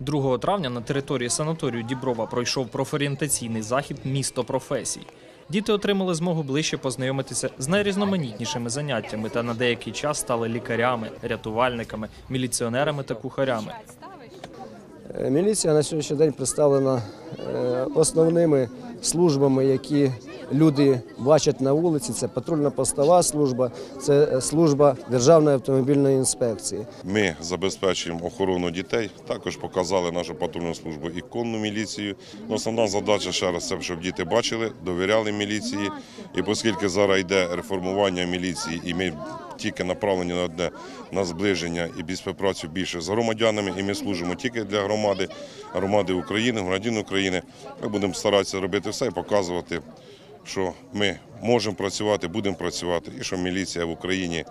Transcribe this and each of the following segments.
2 травня на території санаторію Діброва пройшов профорієнтаційний захід Місто професій. Діти отримали змогу ближче познайомитися з найрізноманітнішими заняттями та на деякий час стали лікарями, рятувальниками, міліціонерами та кухарями. Е, Міліція на сьогоднішній день представлена е, основними службами, які люди бачать на вулиці. Це патрульна постова служба, це е, служба Державної автомобільної інспекції. Ми забезпечуємо охорону дітей. Також показали нашу патрульну службу і конну міліцію. Ну, Основна задача ще раз це, щоб діти бачили, довіряли міліції. І оскільки зараз йде реформування міліції, і ми тільки направлені на одне на зближення і співпрацю більше з громадянами, і ми служимо тільки для громади, громади України, громадян України. Ми будемо старатися робити все і показувати, що ми можемо працювати, будемо працювати, і що міліція в Україні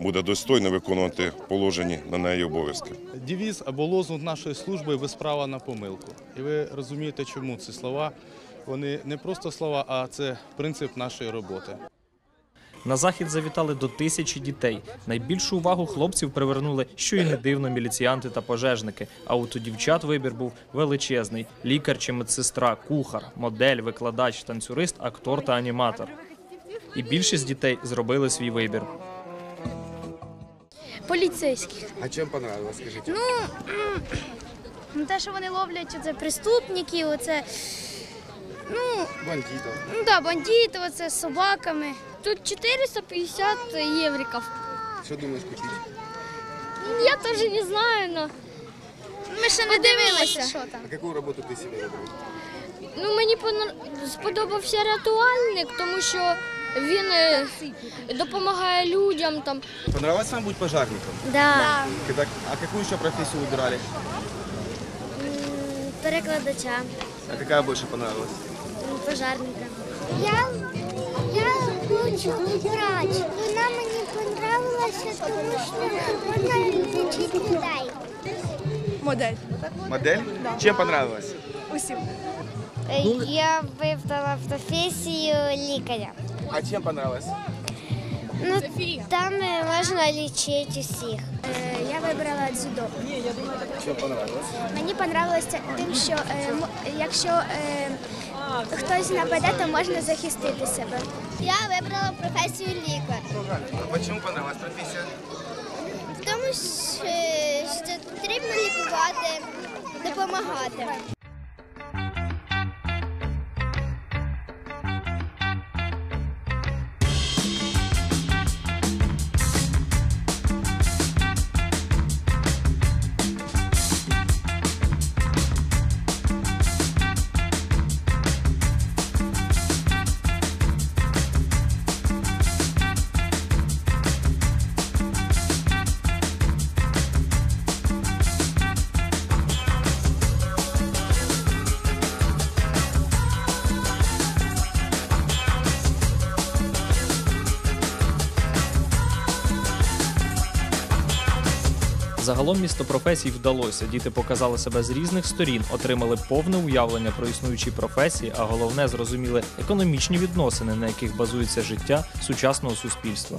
буде достойно виконувати положені на неї обов'язки. Девіз або лозунг нашої служби ви справа на помилку. І ви розумієте, чому ці слова. Вони не просто слова, а це принцип нашої роботи. На захід завітали до тисячі дітей. Найбільшу увагу хлопців привернули, що й не дивно, міліціянти та пожежники. А от у дівчат вибір був величезний: лікар чи медсестра, кухар, модель, викладач, танцюрист, актор та аніматор. І більшість дітей зробили свій вибір. Поліцейських. А чем понравилось, скажите? Ну, те, що вони ловлять оце преступників, оце, ну, Бандитов. ну да, бандитів, оце з собаками. Тут 450 євриків. Что думаешь купить? Я теж не знаю, але ми ще не дивилися. Що там. А какую работу ты себе выбрал? Ну, мені пона- сподобався рятувальник, тому що він е, допомагає людям там. Понравилось вам быть пожарником? Да. Когда... А какую еще профессию выбирали? Перекладача, А какая больше понравилась? пожарника. Я, я хочу врач. Вона мені понравилася, тому що вона лічить людей. Модель. Модель? Чем понравилось? Усім. Я вибрала професію лікаря. А чем понравилось? Ну, там е, можна лічити усіх. Я вибрала дзюдо. Чем понравилось? Мені подобалося тим, що е, м- якщо е, хтось нападе, то можна захистити себе. Я вибрала професію лікар. А почему понравилась професія? Тому що, що потрібно лікувати, допомагати. Загалом місто професій вдалося. Діти показали себе з різних сторін, отримали повне уявлення про існуючі професії, а головне зрозуміли економічні відносини, на яких базується життя сучасного суспільства.